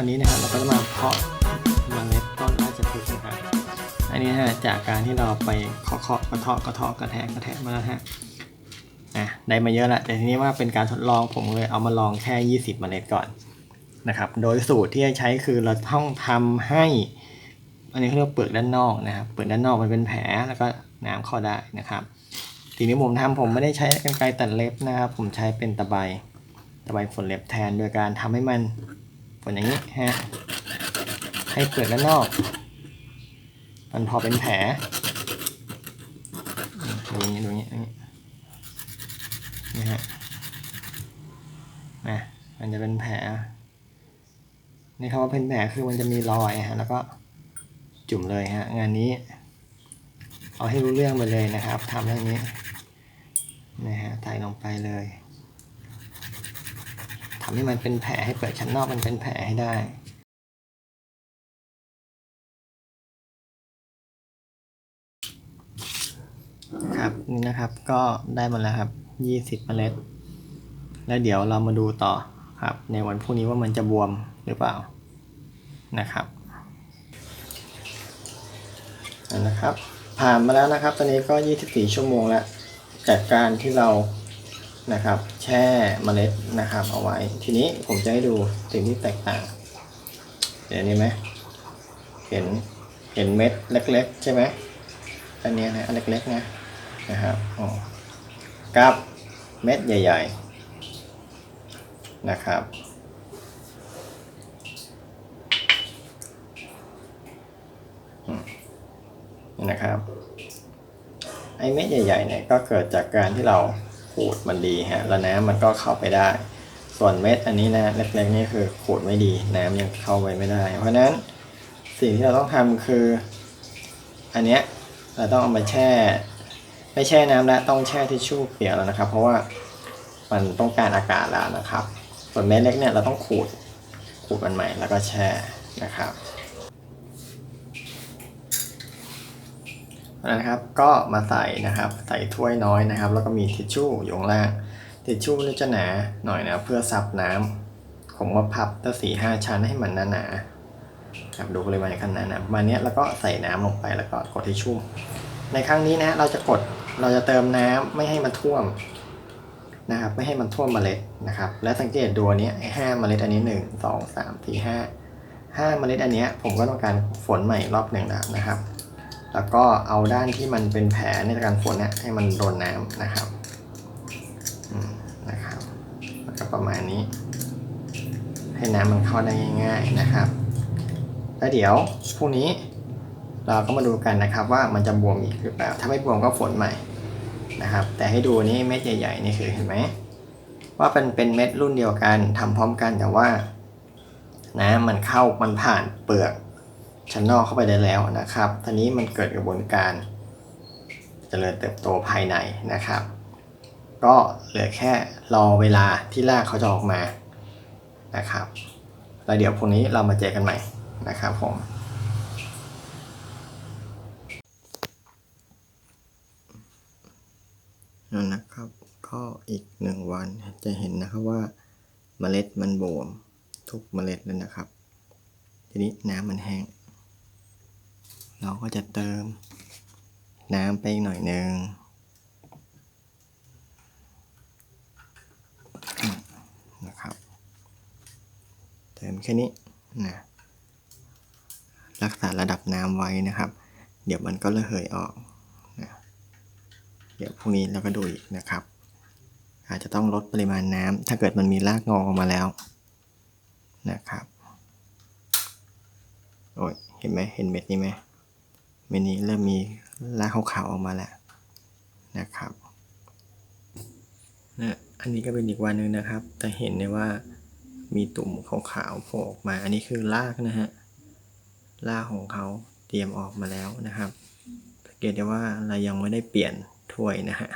วันนี้นะครับเราก็จะมาเพาะเมล็ดต้นราชพฤกษ์นะครับอันนี้ฮะจากการที่เราไปเคาะเคาะกระเทาะกระเทาะกระแทกกระแทกมาแล้วฮะอะได้มาเยอะละแต่ทีนี้ว่าเป็นการทดลองผมเลยเอามาลองแค่ 20 เมล็ดก่อนนะครับ โดยสูตรที่จะใช้คือเราต้องทำให้ อันนี้เขาเรียกว่าเปลือกด้านนอกนะครับเปลือกด้านนอกมันเป็นแผลแล้วก็น้ำเข้าได้นะครับ ทีนี้ผมทำผมไม่ได้ใช้กรรไกรตัดเล็บนะครับ ผมใช้เป็นตะไบตะไบฝนเล็บแทนโดยการทำให้มัน ฝนอย่างนี้ฮะให้เปลือกด้านนอก มันพอเป็นแผลดูอย่างนี้ดูอย่างนี้อย่างนี้นี่ฮะนะมันจะเป็นแผลนี่คำว่าเป็นแผลคือมันจะมีรอยฮะแล้วก็จุ่มเลยฮะงานนี้ เอาให้รู้เรื่องไปเลยนะครับทำเรื่องนี้นะฮะใส่ลงไปเลย ทำให้มันเป็นแผลให้เปลือกชั้นนอกมันเป็นแผลให้ได้ครับนี่นะครับก็ได้มาแล้วครับ20เมล็ด แล้วเดี๋ยวเรามาดูต่อครับ ในวันพรุ่งนี้ว่ามันจะบวมหรือเปล่านะครับนนะครับ ผ่านมาแล้วนะครับ ตอนนี้ก็ 24 ชั่วโมงแล้วจากการที่เรา นะครับ แช่เมล็ดนะครับ เอาไว้ ทีนี้ผมจะให้ดูสิ่งที่แตกต่างเดี๋ยวนี้ไหมเห็นเห็นเม็ดเล็ก ๆ ใช่ไหมอันนี้นะอันเล็กๆนะนะครับอ๋อกับเม็ดใหญ่ ๆ นะครับนี่นะครับ ไอ้เม็ดใหญ่ๆเนี่ยก็เกิดจากการที่เรา ขูดมันดีฮะแล้วน้ำมันก็เข้าไปได้ ส่วนเม็ดอันนี้นะเล็กๆนี่คือขูดไม่ดีน้ำยังเข้าไปไม่ได้ เพราะฉะนั้นสิ่งที่เราต้องทำคือ อันเนี้ยเราต้องเอามาแช่ ไม่แช่น้ำแล้วต้องแช่ทิชชู่เปียกแล้วนะครับ เพราะว่ามันต้องการอากาศแล้วนะครับ ส่วนเม็ดเล็กเนี่ยเราต้องขูดขูดมันใหม่แล้วก็แช่นะครับ นะครับก็มาใส่นะครับใส่ถ้วยน้อยนะครับ แล้วก็มีทิชชู่อยู่ข้างล่างทิชชู่นี่จะหนาหน่อยนะเพื่อซับน้ำผมว่าพับตั้งสี่ห้าชั้นให้มันหนาๆครับดูปริมาณขนาดนะประมาณนี้แล้วก็ใส่น้ำลงไปแล้วก็กดทิชชู่ในครั้งนี้นะเราจะกดเราจะเติมน้ำไม่ให้มันท่วมนะครับไม่ให้มันท่วมเมล็ดนะครับ และสังเกตดูอันนี้ห้าเมล็ดอันนี้หนึ่งสองสามสี่ห้าห้าเมล็ดอันเนี้ยผมก็ต้องการฝนใหม่รอบหนึ่งแล้วนะครับ แล้วก็เอาด้านที่มันเป็นแผลในการฝนเนี่ยให้มันโดนน้ำนะครับนะครับแล้วก็ประมาณนี้ ให้น้ำมันเข้าได้ง่าย ๆนะครับ แล้วเดี๋ยวพรุ่งนี้เราก็มาดูกันนะครับ ว่ามันจะบวมอีกหรือเปล่า ถ้าไม่บวมก็ฝนใหม่นะครับ แต่ให้ดูนี่เม็ดใหญ่ๆนี่คือเห็นไหมว่าเป็นเป็นเม็ดรุ่นเดียวกันทำพร้อมกันแต่ว่า น้ำมันเข้ามันผ่านเปลือก ชั้นนอกเข้าไปได้แล้วนะครับทีนี้มันเกิดกระบวนการเจริญเติบโตภายในนะครับ ก็เหลือแค่รอเวลาที่รากเขาจะออกมานะครับ แล้วเดี๋ยวพรุ่งนี้เรามาเจอกันใหม่นะครับผมนั่นนะครับก็อีกหนึ่งวันจะเห็นนะครับว่าเมล็ดมันบวมทุกเมล็ดเลยนะครับ ทีนี้น้ำมันแห้ง เราก็จะเติมน้ำไปอีกหน่อยหนึ่งนะครับ เติมแค่นี้นะรักษาระดับน้ำไว้นะครับ เดี๋ยวมันก็ระเหยออกนะเดี๋ยวพรุ่งนี้เราก็ดูอีกนะครับ อาจจะต้องลดปริมาณน้ำถ้าเกิดมันมีรากงอออกมาแล้วนะครับโอ้ยเห็นไหมเห็นเม็ดนี้ไหม เมนี้เริ่มมีรากขาวๆออกมาแล้วนะครับนะอันนี้ก็เป็นอีกวันหนึ่งนะครับ แต่เห็นได้ว่ามีตุ่มขาวๆโผล่ออกมา อันนี้คือรากนะฮะ รากของเขาเตรียมออกมาแล้วนะครับสังเกตได้ว่าเรายังไม่ได้เปลี่ยนถ้วยนะฮะ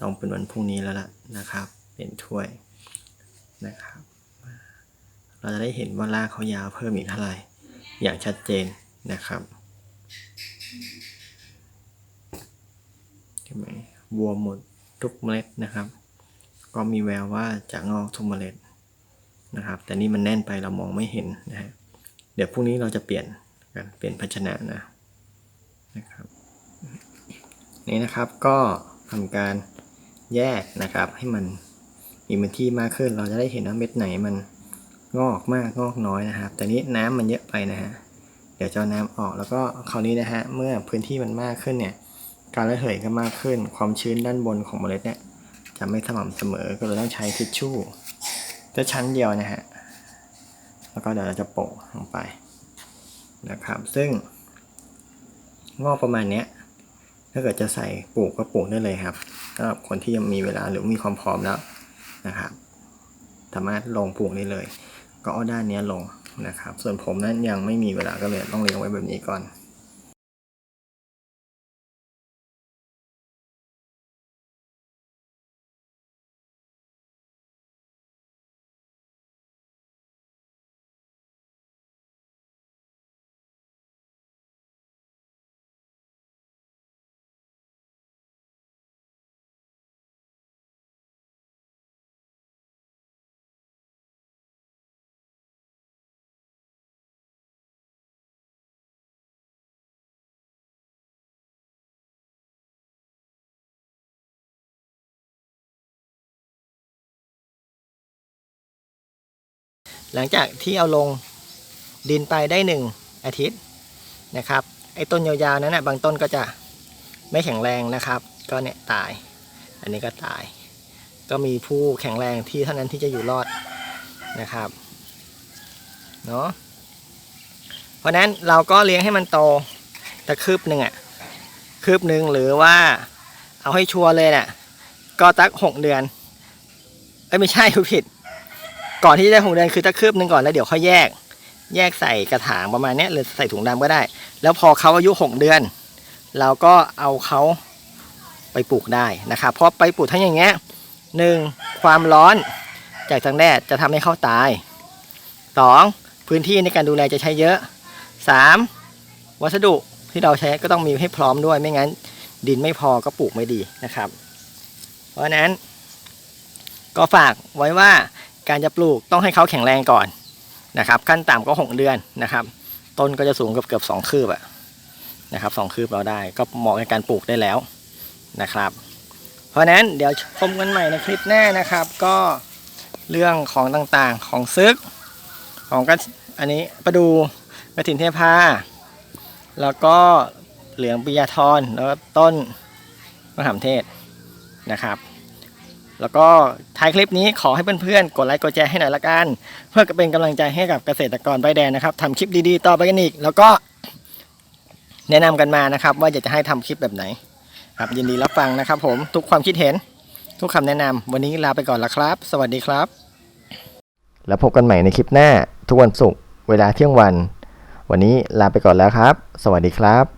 ต้องเป็นวันพรุ่งนี้แล้วล่ะนะครับ เป็นถ้วยนะครับ เราจะได้เห็นว่ารากเขายาวเพิ่มอีกเท่าไหร่ อย่างชัดเจนนะครับ เห็นไหมวัวหมดทุกเมล็ดนะครับ ก็มีแววว่าจะงอกทุกเมล็ดนะครับ แต่นี่มันแน่นไปเรามองไม่เห็นนะฮะเดี๋ยวพรุ่งนี้เราจะเปลี่ยนกันเปลี่ยนภาชนะนะนะครับนี่นะครับก็ทำการแยกนะครับ ให้มันมีพื้นที่มากขึ้น เราจะได้เห็นว่าเม็ดไหนมันงอกมากงอกน้อยนะครับ แต่นี้น้ำมันเยอะไปนะฮะ เดี๋ยวจะน้ำออกแล้วก็คราวนี้นะฮะเมื่อพื้นที่มันมากขึ้นเนี่ยการระเหยก็มากขึ้น ความชื้นด้านบนของเมล็ดเนี่ยจะไม่สม่ำเสมอก็เลยต้องใช้ทิชชู่จะชั้นเดียวนะฮะแล้วก็เดี๋ยวเราจะโปะลงไปนะครับ ซึ่งงอกประมาณเนี้ยถ้าเกิดจะใส่ปลูกก็ปลูกได้เลยครับสำหรับคนที่ยังมีเวลาหรือมีความพร้อมแล้วนะครับสามารถลงปลูกได้เลย ก็เอาด้านนี้ลง นะครับ ส่วนผมนั้นยังไม่มีเวลาก็เลยต้องเลี้ยงไว้แบบนี้ก่อน หลังจากที่เอาลงดินไปได้หนึ่งอาทิตย์นะครับไอ้ต้นยาวๆนั้นนะบางต้นก็จะไม่แข็งแรงนะครับ ก็เนี่ยตาย อันนี้ก็ตาย ก็มีผู้แข็งแรงที่เท่านั้นที่จะอยู่รอดนะครับเนาะเพราะนั้นเราก็เลี้ยงให้มันโตตะคืบหนึ่งอะคืบหนึ่งหรือว่าเอาให้ชัวร์เลยน่ะก็ตักหกเดือนเอ้ยไม่ใช่ผิด ก่อนที่จะได้หกเดือนคือตะคืบหนึ่งก่อนแล้วเดี๋ยวค่อยแยก แยกใส่กระถางประมาณนี้หรือใส่ถุงดำก็ได้ แล้วพอเขาอายุหกเดือน เราก็เอาเขาไปปลูกได้นะครับ เพราะไปปลูกทั้งอย่างเงี้ยหนึ่งความร้อนจากทางแดดจะทำให้เขาตายสองพื้นที่ในการดูแลจะใช้เยอะสามวัสดุที่เราใช้ก็ต้องมีให้พร้อมด้วย ไม่งั้นดินไม่พอก็ปลูกไม่ดีนะครับ เพราะฉะนั้น ก็ฝากไว้ว่า การจะปลูกต้องให้เขาแข็งแรงก่อนนะครับ ขั้นต่ำก็ 6 เดือนนะครับ ต้นก็จะสูงเกือบเกือบสองคืบอะนะครับสองคืบเราได้ก็เหมาะในการปลูกได้แล้วนะครับ เพราะฉะนั้นเดี๋ยวชมกันใหม่ในคลิปหน้านะครับ ก็เรื่องของต่างๆของซึก ของกันอันนี้ประดูกระถินเทพาแล้วก็เหลืองปิยาทรแล้วต้นมะขามเทศนะครับ แล้วก็ท้ายคลิปนี้ขอให้เพื่อนๆ กดไลค์กดแชร์ให้หน่อยละกัน เพื่อเป็นกำลังใจให้กับเกษตรกรใบแดงนะครับทำคลิปดีๆ ต่อไปกันอีก แล้วก็แนะนำกันมานะครับ ว่าอยากจะให้ทำคลิปแบบไหน ครับยินดีรับฟังนะครับ ผมทุกความคิดเห็น ทุกคำแนะนำวันนี้ลาไปก่อนละครับ สวัสดีครับ แล้วพบกันใหม่ในคลิปหน้า ทุกวันศุกร์เวลาเที่ยงวัน วันนี้ลาไปก่อนแล้วครับ สวัสดีครับ